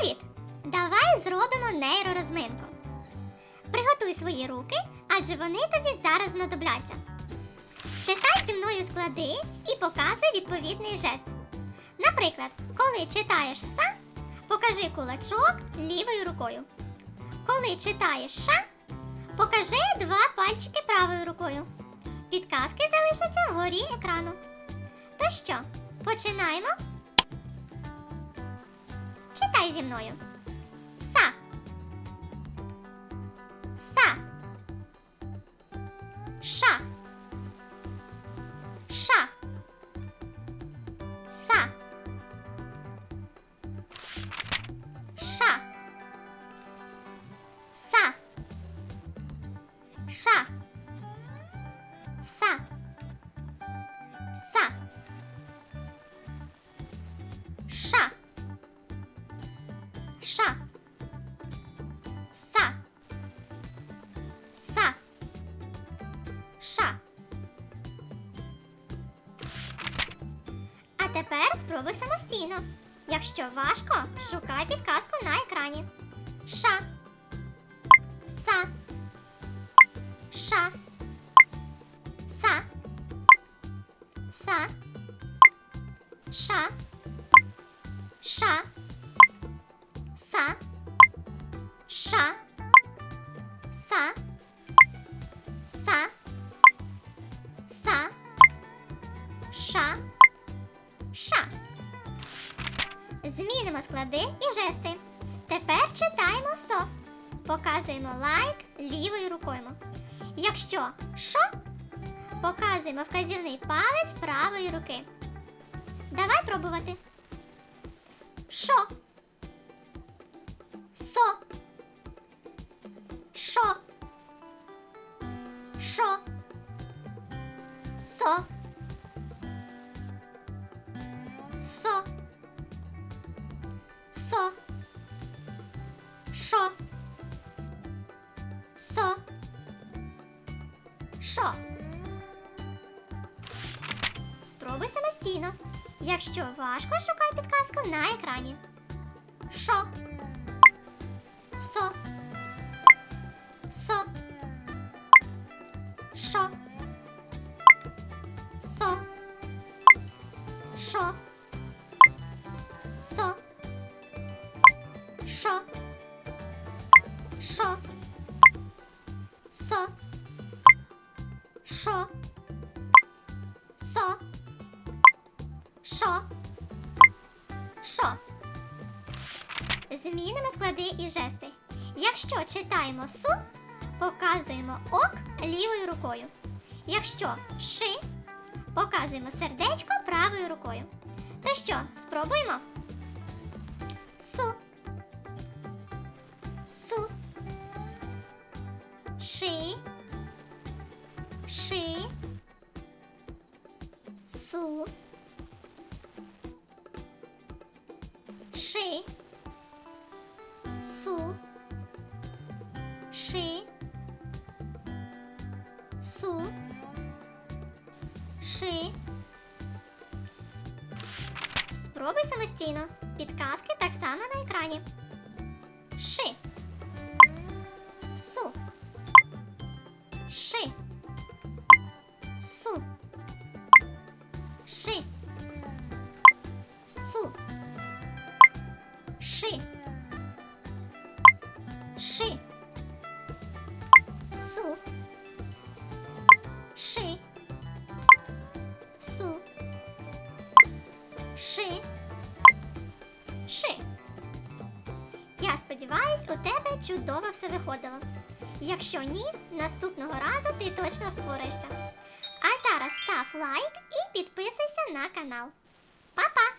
Привіт! Давай зробимо нейророзминку. Приготуй свої руки, адже вони тобі зараз знадобляться. Читай зі мною склади і показуй відповідний жест. Наприклад, коли читаєш са, покажи кулачок лівою рукою. Коли читаєш ша, покажи два пальчики правою рукою. Підказки залишаться вгорі екрану. То що, починаємо? Читай зі мною. Тепер спробуй самостійно. Якщо важко, шукай підказку на екрані. Ша. Са. Ша. Са. Са. Ша. Ша. Са. Ша. Змінимо склади і жести. Тепер читаємо со. Показуємо лайк лівою рукою. Якщо шо, показуємо вказівний палець правої руки. Давай пробувати. Шо. Со. Шо. Шо. Со. Со. Шо. Со. Шо. Спробуй самостійно. Якщо важко, шукай підказку на екрані. Шо. Со. Шо. Со. Шо. Со. Шо. Шо. Змінимо склади і жести. Якщо читаємо су, показуємо ок лівою рукою. Якщо ши, показуємо сердечко правою рукою. То що, спробуємо? Ши. Су. Ши. Су. Ши. Су. Ши. Спробуй самостійно. Підказки так само на екрані. Ши. Ши. Су. Ши. Ши. Су. Ши. Су. Ши. Ши. Я сподіваюсь, у тебе чудово все виходило. Якщо ні, наступного разу ти точно впораєшся. А зараз став лайк і підписуйся на канал. Па-па!